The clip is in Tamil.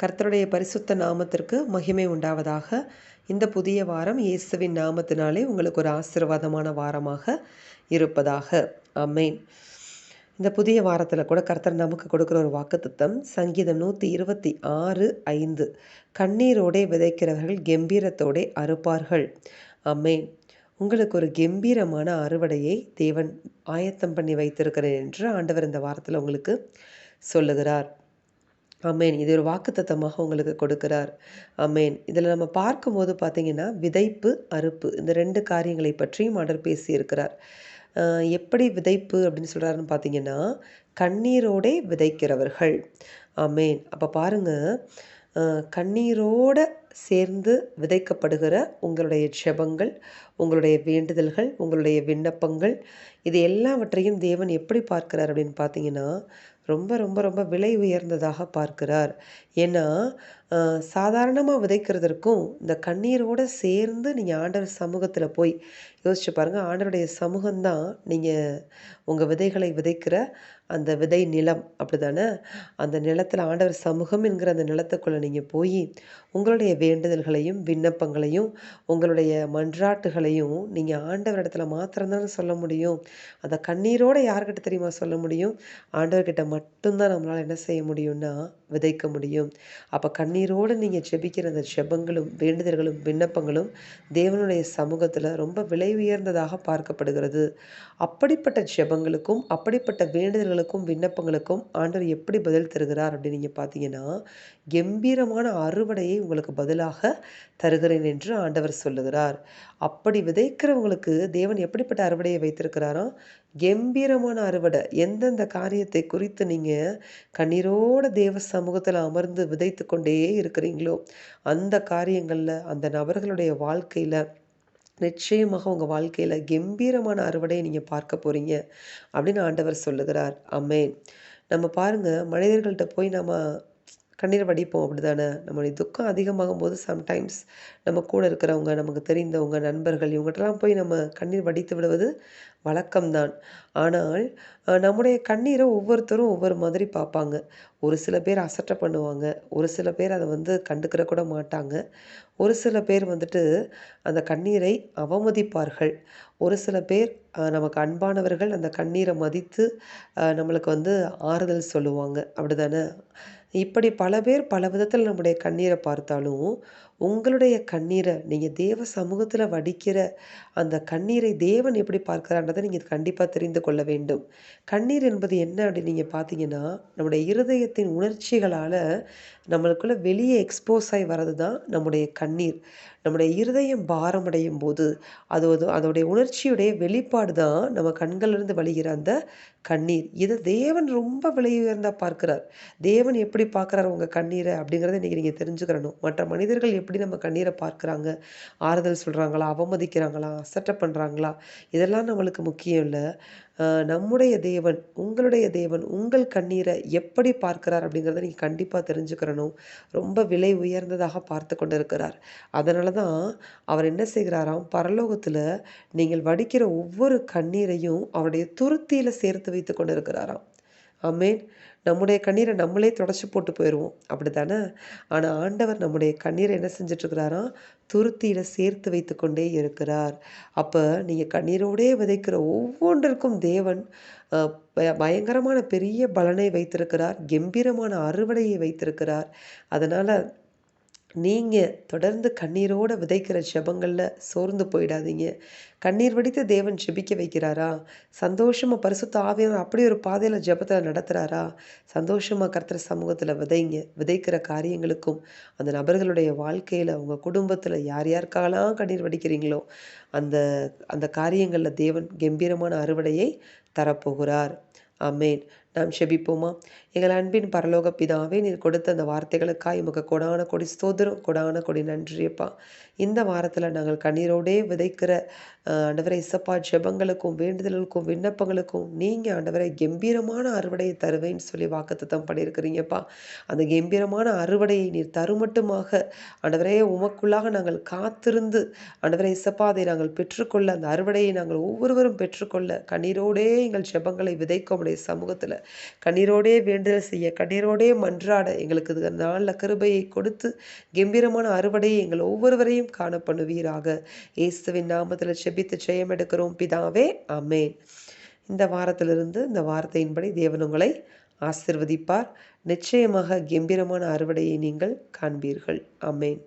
கர்த்தருடைய பரிசுத்த நாமத்திற்கு மகிமை உண்டாவதாக. இந்த புதிய வாரம் இயேசுவின் நாமத்தினாலே உங்களுக்கு ஒரு ஆசீர்வாதமான வாரமாக இருப்பதாக. அமேன் இந்த புதிய வாரத்தில் கூட கர்த்தர் நமக்கு கொடுக்குற ஒரு வாக்குத்தம் சங்கீதம் நூற்றி இருபத்தி ஆறு ஐந்து. கண்ணீரோடே விதைக்கிறவர்கள் கம்பீரத்தோடே அறுப்பார்கள். அமேன் உங்களுக்கு ஒரு கம்பீரமான அறுவடையை தேவன் ஆயத்தம் பண்ணி வைத்திருக்கிறேன் என்று ஆண்டவர் இந்த வாரத்தில் உங்களுக்கு சொல்லுகிறார். அமேன் இது ஒரு வாக்குத்தத்தமாக உங்களுக்கு கொடுக்கிறார். அமேன் இதில் நம்ம பார்க்கும்போது பார்த்தீங்கன்னா விதைப்பு அறுப்பு இந்த ரெண்டு காரியங்களை பற்றியும் ஆண்டர் பேசியிருக்கிறார். எப்படி விதைப்பு அப்படின்னு சொல்கிறாருன்னு பார்த்தீங்கன்னா கண்ணீரோடே விதைக்கிறவர்கள். அமேன் அப்போ பாருங்கள் கண்ணீரோட சேர்ந்து விதைக்கப்படுகிற உங்களுடைய ஜெபங்கள் உங்களுடைய வேண்டுதல்கள் உங்களுடைய விண்ணப்பங்கள் இது எல்லாவற்றையும் தேவன் எப்படி பார்க்கிறார் அப்படின்னு பார்த்தீங்கன்னா ரொம்ப ரொம்ப ரொம்ப விலை உயர்ந்ததாக பார்க்கிறார். ஏன்னா சாதாரணமாக விதைக்கிறதற்கும் இந்த கண்ணீரோடு சேர்ந்து நீங்கள் ஆண்டவர் சமூகத்தில் போய் யோசிச்சு பாருங்கள் ஆண்டவருடைய சமூகம்தான் நீங்கள் உங்கள் விதைகளை விதைக்கிற அந்த விதை நிலம் அப்படி தானே அந்த நிலத்தில் ஆண்டவர் சமூகம் என்கிற அந்த நிலத்துக்குள்ளே நீங்கள் போய் உங்களுடைய வேண்டுதல்களையும் விண்ணப்பங்களையும் உங்களுடைய மன்றாட்டுகளையும் நீங்கள் ஆண்டவர் இடத்துல மாத்திரம்தானே சொல்ல முடியும். அந்த கண்ணீரோடு யார்கிட்ட தெரியுமா சொல்ல முடியும்? ஆண்டவர்கிட்ட மட்டும்தான் நம்மளால் என்ன செய்ய முடியும்னா விதைக்க முடியும். அப்போ கண்ணீரோடு நீங்கள் ஜெபிக்கிற அந்த ஜெபங்களும் வேண்டுதல்களும் விண்ணப்பங்களும் தேவனுடைய சமூகத்தில் ரொம்ப விலை உயர்ந்ததாக பார்க்கப்படுகிறது. அப்படிப்பட்ட ஜெபங்களுக்கும் அப்படிப்பட்ட வேண்டுதல்களுக்கும் விண்ணப்பங்களுக்கும் ஆண்டவர் எப்படி பதில் தருகிறார் அப்படின்னு நீங்கள் பார்த்தீங்கன்னா கம்பீரமான அறுவடையை உங்களுக்கு பதிலாக தருகிறேன் என்று ஆண்டவர் சொல்லுகிறார். அப்படி விதைக்கிறவங்களுக்கு தேவன் எப்படிப்பட்ட அறுவடையை வைத்திருக்கிறாராம் கம்பீரமான அறுவடை. எந்தெந்த காரியத்தை குறித்து நீங்கள் கண்ணீரோட தேவ சமூகத்தில் அமர்ந்து விதைத்து கொண்டே இருக்கிறீங்களோ அந்த காரியங்களில் அந்த நபர்களுடைய வாழ்க்கையில் நிச்சயமாக உங்கள் வாழ்க்கையில் கம்பீரமான அறுவடையை நீங்கள் பார்க்க போகிறீங்க அப்படின்னு ஆண்டவர் சொல்லுகிறார். அம்மேன் நம்ம பாருங்கள் மனிதர்கள்ட்ட போய் நம்ம கண்ணீர் வடிப்போம். அப்படி தானே நம்மளுடைய துக்கம் அதிகமாகும் போது சம்டைம்ஸ் நம்ம கூட இருக்கிறவங்க நமக்கு தெரிந்தவங்க நண்பர்கள் இவங்ககிட்டலாம் போய் நம்ம கண்ணீர் வடித்து விடுவது வழக்கம்தான். ஆனால் நம்முடைய கண்ணீரை ஒவ்வொருத்தரும் ஒவ்வொரு மாதிரி பார்ப்பாங்க. ஒரு சில பேர் அசட்டை பண்ணுவாங்க. ஒரு சில பேர் அதை வந்து கண்டுக்கிற கூட மாட்டாங்க. ஒரு சில பேர் வந்துட்டு அந்த கண்ணீரை அவமதிப்பார்கள். ஒரு சில பேர் நமக்கு அன்பானவர்கள் அந்த கண்ணீரை மதித்து நம்மளுக்கு வந்து ஆறுதல் சொல்லுவாங்க. அப்படி தானே இப்படி பல பேர் பல விதத்தில் நம்முடைய கண்ணீரை பார்த்தாலும் உங்களுடைய கண்ணீரை நீங்கள் தேவ சமூகத்தில் வடிக்கிற அந்த கண்ணீரை தேவன் எப்படி பார்க்கிறான்றதை நீங்கள் கண்டிப்பாக தெரிந்து கொள்ள வேண்டும். கண்ணீர் என்பது என்ன அப்படின்னு நீங்கள் பார்த்தீங்கன்னா நம்முடைய இருதயத்தின் உணர்ச்சிகளால் நம்மளுக்குள்ளே வெளியே எக்ஸ்போஸ் ஆகி வர்றது தான் நம்முடைய கண்ணீர். நம்முடைய இருதயம் பாரமடையும் போது அது அதோடைய உணர்ச்சியுடைய வெளிப்பாடு தான் நம்ம கண்களிலிருந்து வழிகிற அந்த கண்ணீர். இதை தேவன் ரொம்ப விலை உயர்ந்தா பார்க்கிறார். தேவன் எப்படி பார்க்குறாரு உங்கள் கண்ணீரை அப்படிங்கிறத இன்றைக்கி நீங்கள் தெரிஞ்சுக்கிறணும். மற்ற மனிதர்கள் எப்படி எப்படி நம்ம கண்ணீரை பார்க்குறாங்க? ஆறுதல் சொல்கிறாங்களா அவமதிக்கிறாங்களா? அசட்டை பண்ணுறாங்களா இதெல்லாம் நம்மளுக்கு முக்கியம் இல்லை. நம்முடைய தேவன் உங்களுடைய தேவன் உங்கள் கண்ணீரை எப்படி பார்க்கிறார் அப்படிங்கிறத நீங்கள் கண்டிப்பாக தெரிஞ்சுக்கிறணும். ரொம்ப விலை உயர்ந்ததாக பார்த்து கொண்டு இருக்கிறார் அதனால தான் அவர் என்ன செய்கிறாராம்? பரலோகத்தில் நீங்கள் வடிக்கிற ஒவ்வொரு கண்ணீரையும் அவருடைய துருத்தியில் சேர்த்து வைத்து கொண்டு இருக்கிறாராம் ஆமேன். நம்முடைய கண்ணீரை நம்மளே தொடச்சி போட்டு போயிடுவோம் அப்படி தானே ஆனால் ஆண்டவர் நம்முடைய கண்ணீரை என்ன செஞ்சிட்ருக்கிறாராம் துருத்தியில் சேர்த்து வைத்து கொண்டே இருக்கிறார். அப்போ நீங்கள் கண்ணீரோடே விதைக்கிற ஒவ்வொன்றிற்கும் தேவன் பயங்கரமான பெரிய பலனை வைத்திருக்கிறார். கம்பீரமான அறுவடையை வைத்திருக்கிறார். அதனால் நீங்கள் தொடர்ந்து கண்ணீரோடு விதைக்கிற ஜெபங்களில் சோர்ந்து போயிடாதீங்க. கண்ணீர் வடித்து தேவன் ஜெபிக்க வைக்கிறாரா? சந்தோஷமாக பரிசுத்த ஆவியர் அப்படி ஒரு பாதையில் ஜெபத்தில் நடத்துகிறாரா சந்தோஷமாக கருத்துற சமூகத்தில் விதைங்க விதைக்கிற காரியங்களுக்கும் அந்த நபர்களுடைய வாழ்க்கையில் உங்கள் குடும்பத்தில் யார் யாருக்காலாம் கண்ணீர் வடிக்கிறீங்களோ அந்த அந்த காரியங்களில் தேவன் கம்பீரமான அறுவடையை தரப்போகிறார். அமேன் நாம் செபிப்போமா எங்கள் அன்பின் பரலோக பிதாவே நீர் கொடுத்த அந்த வார்த்தைகளுக்காக எமக்கு கொடான கொடி ஸ்தோதரம் கொடான கொடி நன்றியப்பா இந்த வாரத்தில் நாங்கள் கண்ணீரோடே விதைக்கிற ஆண்டவரை இசப்பா ஜெபங்களுக்கும் வேண்டுதல்களுக்கும் விண்ணப்பங்களுக்கும் நீங்கள் ஆண்டவரை கம்பீரமான அறுவடையை தருவேன்னு சொல்லி வாக்குத்தம் பண்ணியிருக்கிறீங்கப்பா அந்த கம்பீரமான அறுவடையை நீர் தருமட்டுமாக ஆண்டவரே உமக்குள்ளாக நாங்கள் காத்திருந்து ஆண்டவரை இசப்பா அதை நாங்கள் பெற்றுக்கொள்ள அந்த அறுவடையை நாங்கள் ஒவ்வொருவரும் பெற்றுக்கொள்ள கண்ணீரோடே எங்கள் ஜெபங்களை விதைக்க உடைய சமூகத்தில் கண்ணீரோடே வேண்டுதல் செய்ய கண்ணீரோடே மன்றாட எங்களுக்கு இது நாளில் கிருபையை கொடுத்து கம்பீரமான அறுவடையை எங்கள் ஒவ்வொருவரையும் காண பண்ணுவீராக. இயேசுவின் நாமத்தில் செபித்து ஜெயம் எடுக்கிறோம். பிதாவே அமேன் இந்த வாரத்திலிருந்து இந்த வார்த்தையின்படி தேவன் உங்களை ஆசிர்வதிப்பார். நிச்சயமாக கம்பீரமான அறுவடையை நீங்கள் காண்பீர்கள். அமேன்